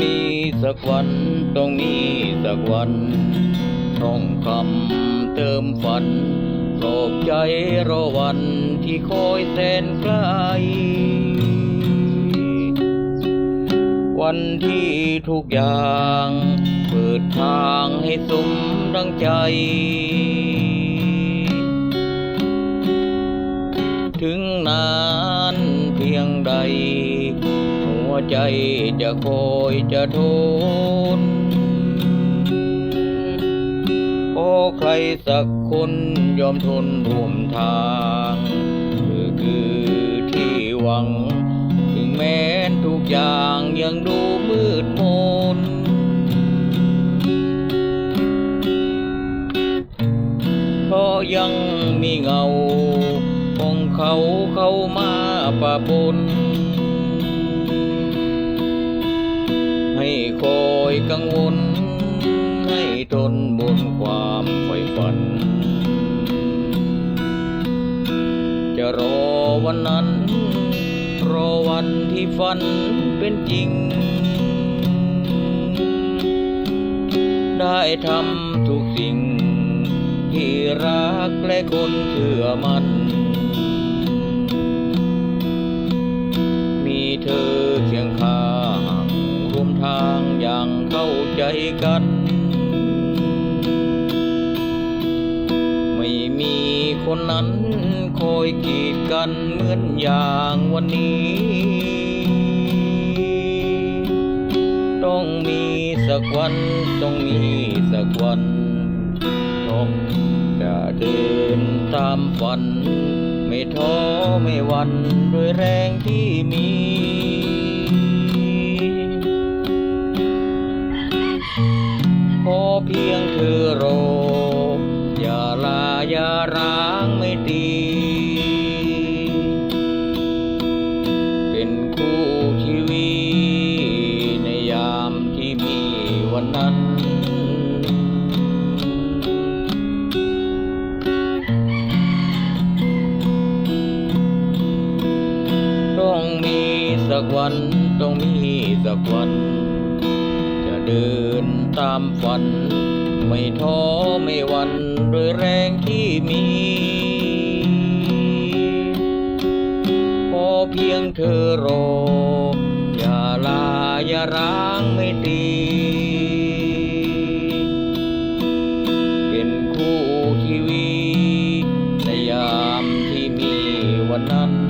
มีสักวัน ต้องมีสักวันท่องคำเติมฝันปลอบใจรอวันที่คอยแสนไกล วันที่ทุกอย่าง เปิดทางให้สมดังใจ ถึงนานเพียงใด วใจจะคอยจะทนขอใครสักคนยอมทนร่วมทางคือคือที่หวัง ถึงแม้ทุกอย่างยังดูมืดมนเพราะยังมีเงาของเขาเข้ามาปะปน ยกังวล ให้ทนบนความใฝ่ฝัน จะรอวันนั้น รอวันที่ฝันเป็นจริง ได้ทำทุกสิ่ง ที่รักและคนเชื่อมัน มีเธอเคียงข้างร่วมทาง กัน ไม่มีคนนั้นคอยกีดกันเหมือนอย่างวันนี้ ต้องมีสักวัน ต้องมีสักวันต้องจะเดินตามฝัน ไม่ท้อไม่วันด้วยแรงที่มี เพียงเธอรออย่าลาอย่าร้างไม่ดี เป็นคู่ชีวิตในยามที่มีวันนั้นต้องมีสักวันต้องมีสักวัน จะเดินตามฝัน ไม่ท้อไม่วันด้วยแรงที่มี พอเพียงเธอรอ อย่าลาอย่าร้างไม่ตีเป็นคู่ชีวิตในยามที่มีวันนั้น